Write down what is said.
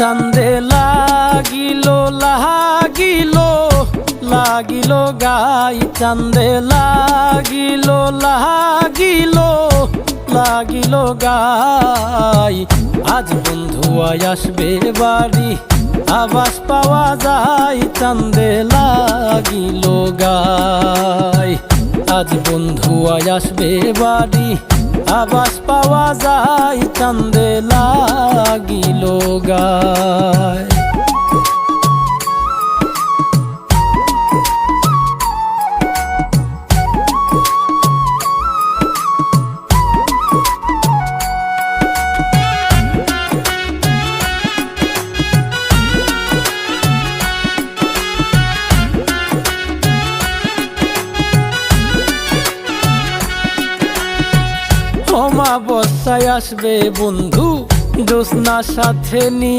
চান্দে লাগিল লাগিল লাগিল গাই। চান্দে লাগিল লাগিল লাগিল গাই। আজ বন্ধু আসবে বাড়ি, আবাস পাওয়া যায়। চান্দে লাগিল গাই। আজ বন্ধু আসবে বাড়ি আবাস পাওয়া যায় চান্দে লাগিল গায় অমাবস্যায় আসবে বন্ধু জ্যোৎস্নার সাথে নিয়ে